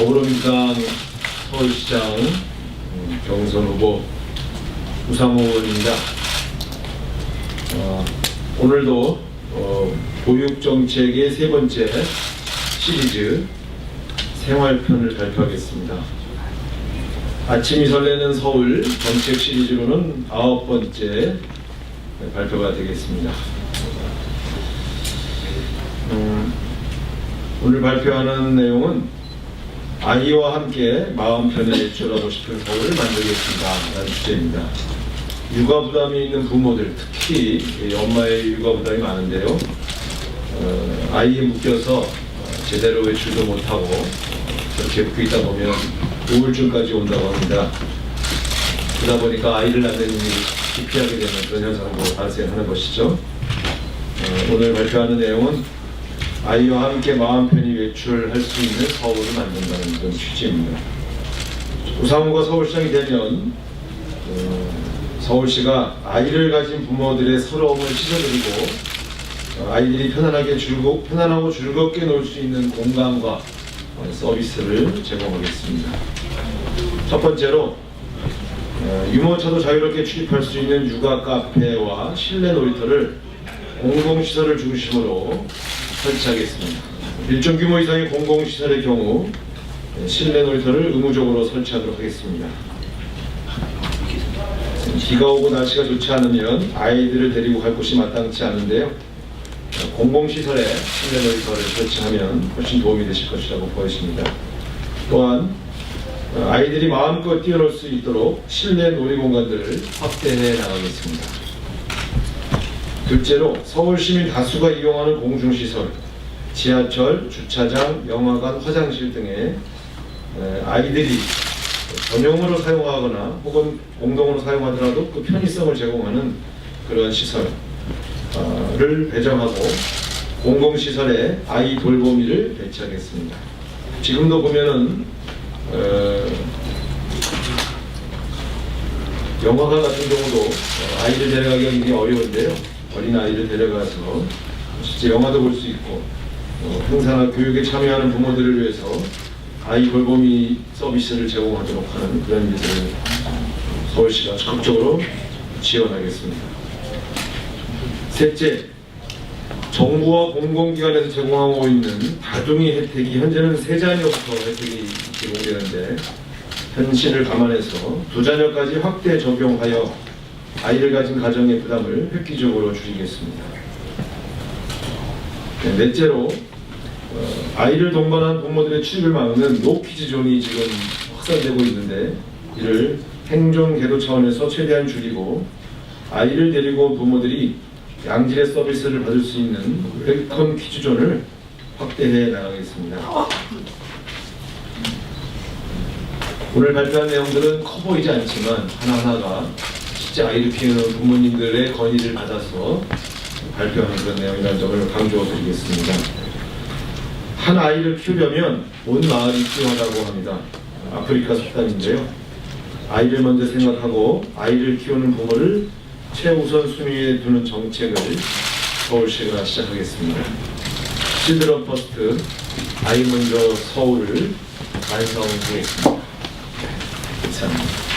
더불어민주당 서울시장 음, 경선 후보 우상호 의원입니다. 어, 오늘도 어, 보육정책의 세 번째 시리즈 생활편을 발표하겠습니다. 아침이 설레는 서울 정책 시리즈로는 아홉 번째 발표가 되겠습니다. 음, 오늘 발표하는 내용은 아이와 함께 마음 편히 외출하고 싶은 서울을 만들겠습니다. 라는 주제입니다. 육아 부담이 있는 부모들, 특히 이 엄마의 육아 부담이 많은데요. 어, 아이에 묶여서 어, 제대로 외출도 못하고 어, 그렇게 묶여 있다 보면 우울증까지 온다고 합니다. 그러다 보니까 아이를 낳는 일이 기피하게 되는 그런 현상도 발생하는 것이죠. 어, 오늘 발표하는 내용은 아이와 함께 마음 편히 외출할 수 있는 서울을 만든다는 그런 취지입니다. 우상호가 서울시장이 되면 어, 서울시가 아이를 가진 부모들의 서러움을 씻어드리고 어, 아이들이 편안하게 즐거 편안하고 즐겁게 놀 수 있는 공간과 어, 서비스를 제공하겠습니다. 첫 번째로 어, 유모차도 자유롭게 출입할 수 있는 육아 카페와 실내 놀이터를 공공시설을 중심으로 설치하겠습니다. 일정 규모 이상의 공공시설의 경우 예, 실내 놀이터를 의무적으로 설치하도록 하겠습니다. 비가 오고 날씨가 좋지 않으면 아이들을 데리고 갈 곳이 마땅치 않은데요. 어, 공공시설에 실내 놀이터를 설치하면 훨씬 도움이 되실 것이라고 보여집니다. 또한 어, 아이들이 마음껏 뛰어놀 수 있도록 실내 놀이공간들을 확대해 나가겠습니다. 둘째로 서울 시민 다수가 이용하는 공중시설, 지하철, 주차장, 영화관, 화장실 에, 아이들이 전용으로 사용하거나 혹은 공동으로 사용하더라도 그 편의성을 제공하는 그런 시설을 배정하고 공공시설에 아이 돌보미를 배치하겠습니다. 지금도 보면은 어, 영화관 같은 경우도 어, 아이를 데려가기가 굉장히 어려운데요. 어린 아이를 데려가서 실제 영화도 볼 수 있고 어, 행사나 교육에 참여하는 부모들을 위해서 아이 돌보미 서비스를 제공하도록 하는 그런 일들을 서울시가 적극적으로 지원하겠습니다. 셋째, 정부와 공공기관에서 제공하고 있는 다둥이 혜택이 현재는 세 자녀부터 혜택이 제공되는데 현실을 감안해서 두 자녀까지 확대 적용하여 아이를 가진 가정의 부담을 획기적으로 줄이겠습니다. 네, 넷째로 어, 아이를 동반한 부모들의 출입을 막는 노키즈 존이 지금 확산되고 있는데 이를 행정 계도 차원에서 최대한 줄이고 아이를 데리고 온 부모들이 양질의 서비스를 받을 수 있는 웰컴 퀴즈 존을 확대해 나가겠습니다. 오늘 발표한 내용들은 커 보이지 않지만 하나하나가 실제 아이를 키우는 부모님들의 건의를 받아서 발표하는 그런 내용이라는 점을 강조드리겠습니다. 한 아이를 키우려면 온 마을이 필요하다고 합니다. 아프리카 속담인데요. 아이를 먼저 생각하고 아이를 키우는 부모를 최우선 순위에 두는 정책을 서울시가 시작하겠습니다. 시드런 퍼스트 아이 먼저 서울을 완성하겠습니다. 감사합니다.